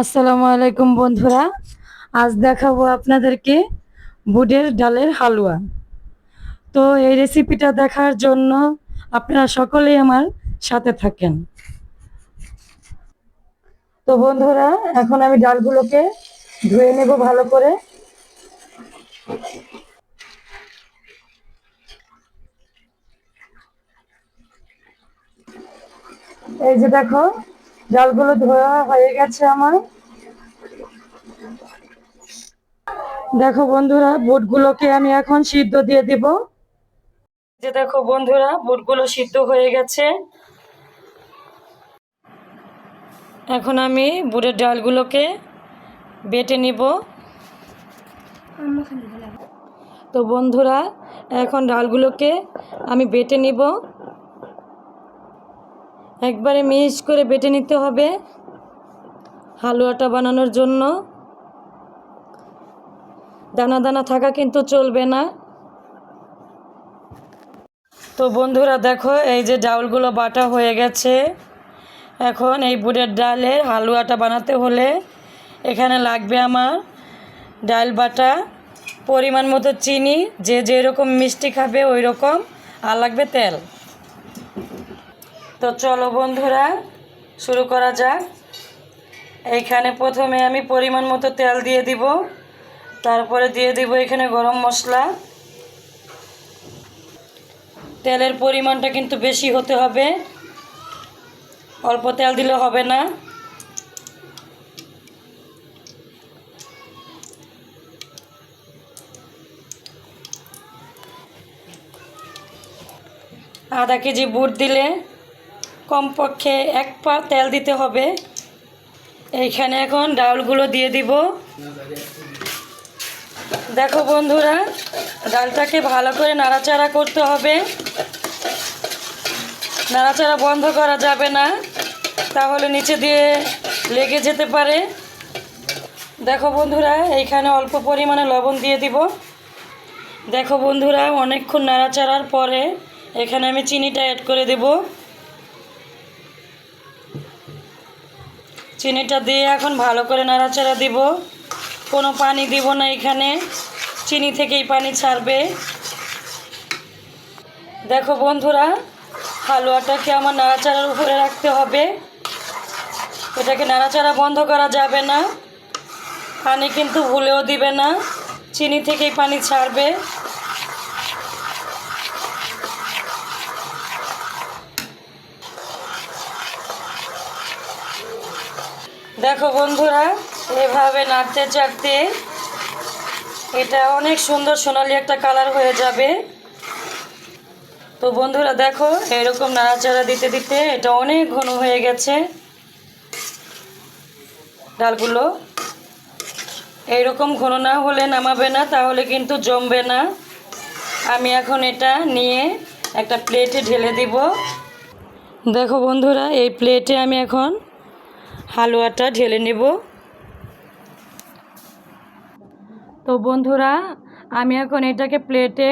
আসসালামু আলাইকুম বন্ধুরা। আজ দেখাবো আপনাদেরকে বুটের ডালের হালুয়া। তো এই রেসিপিটা দেখার জন্য আপনারা সকলেই আমার সাথে থাকেন। তো বন্ধুরা, এখন আমি ডালগুলোকে ধুয়ে নেব ভালো করে। এই যে দেখো ডালগুলো ধোয়া হয়ে গেছে আমার। দেখো বন্ধুরা, বুটগুলোকে আমি এখন সিদ্ধ দিয়ে দিব। যে দেখো বন্ধুরা, বুটগুলো সিদ্ধ হয়ে গেছে। এখন আমি বুটের ডালগুলোকে বেটে নিব। তো বন্ধুরা, এখন ডালগুলোকে আমি বেটে নিব। একবারে মিক্স করে বেটে নিতে হবে হালুয়াটা বানানোর জন্য। দানা দানা থাকা কিন্তু চলবে না। তো বন্ধুরা দেখো, এই যে ডাউলগুলো বাটা হয়ে গেছে। এখন এই বুটের ডালের হালুয়াটা বানাতে হলে এখানে লাগবে আমার ডাল বাটা, পরিমাণ মতো চিনি, যে যেরকম মিষ্টি খাবে ওই রকম আর লাগবে তেল। তো চলো বন্ধুরা, শুরু করা যাক। এইখানে প্রথমে আমি পরিমাণ মতো তেল দিয়ে দিব। তারপরে দিয়ে দিব এখানে গরম মশলা। তেলের পরিমাণটা কিন্তু বেশি হতে হবে। অল্প তেল দিলে হবে না। আধা কেজি বুট দিলে কমপক্ষে এক পা তেল দিতে হবে। এইখানে এখন ডাউলগুলো দিয়ে দিব। দেখো বন্ধুরা, ডালটাকে ভালো করে নাড়াচাড়া করতে হবে। নাড়াচাড়া বন্ধ করা যাবে না, তাহলে নিচে দিয়ে লেগে যেতে পারে। দেখো বন্ধুরা, এইখানে অল্প পরিমাণে লবণ দিয়ে দিব। দেখো বন্ধুরা, অনেকক্ষণ নাড়াচাড়ার পরে এখানে আমি চিনিটা অ্যাড করে দেব। চিনিটা দিয়ে এখন ভালো করে নাড়াচাড়া দিব। কোনো পানি দিব না এখানে। চিনি থেকেই পানি ছাড়বে। দেখো বন্ধুরা, হালুয়াটাকে আমার নাড়াচাড়ার উপরে রাখতে হবে। এটাকে নাড়াচাড়া বন্ধ করা যাবে না। পানি কিন্তু ভুলেও দিবে না। চিনি থেকেই পানি ছাড়বে। দেখো বন্ধুরা, এভাবে নাড়তে চাড়তে এটা অনেক সুন্দর সোনালি একটা কালার হয়ে যাবে। তো বন্ধুরা দেখো, এরকম নাড়াচাড়া দিতে দিতে এটা অনেক ঘন হয়ে গেছে। ডালগুলো এইরকম ঘন না হলে নামাবে না, তাহলে কিন্তু জমবে না। আমি এখন এটা নিয়ে একটা প্লেটে ঢেলে দিব। দেখো বন্ধুরা, এই প্লেটে আমি এখন হালুয়াটা ঢেলে নেব। তো বন্ধুরা, আমি এখন এটাকে প্লেটে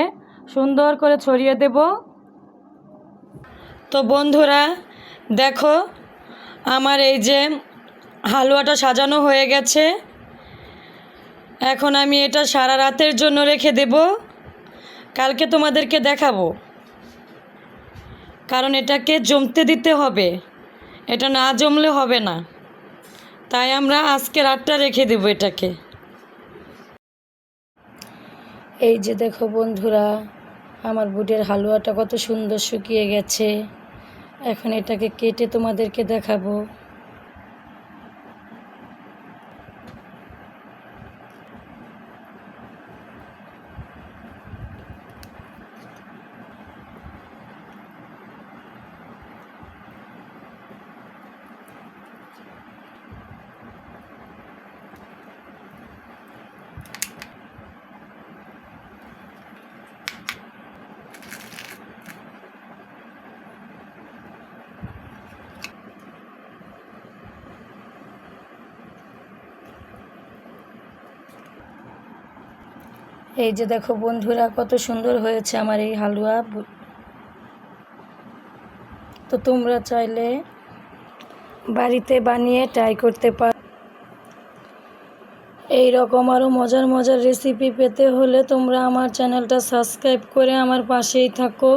সুন্দর করে ছড়িয়ে দেব। তো বন্ধুরা, দেখো, আমার এই যে হালুয়াটা সাজানো হয়ে গেছে। এখন আমি এটা সারা রাতের জন্য রেখে দেব। কালকে তোমাদেরকে দেখাবো। কারণ এটাকে জমতে দিতে হবে। এটা না জমলে হবে না। তাই আমরা আজকে রাতটা রেখে দেবো এটাকে। এই যে দেখো বন্ধুরা, আমার বুটের হালুয়াটা কত সুন্দর শুকিয়ে গেছে। এখন এটাকে কেটে তোমাদেরকে দেখাবো। এই যে দেখো বন্ধুরা, কত সুন্দর হয়েছে আমার এই হালুয়া। তো তোমরা চাইলে বাড়িতে বানিয়ে ট্রাই করতে পার এই রকম আরও মজার মজার রেসিপি পেতে হলে তোমরা আমার চ্যানেলটা সাবস্ক্রাইব করে আমার পাশেই থাকো।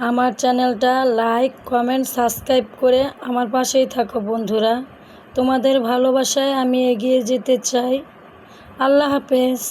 আমার চ্যানেলটা লাইক কমেন্ট সাবস্ক্রাইব করে আমার পাশেই থাকো বন্ধুরা। তোমাদের ভালোবাসায় আমি এগিয়ে যেতে চাই। আল্লাহ হাফেজ।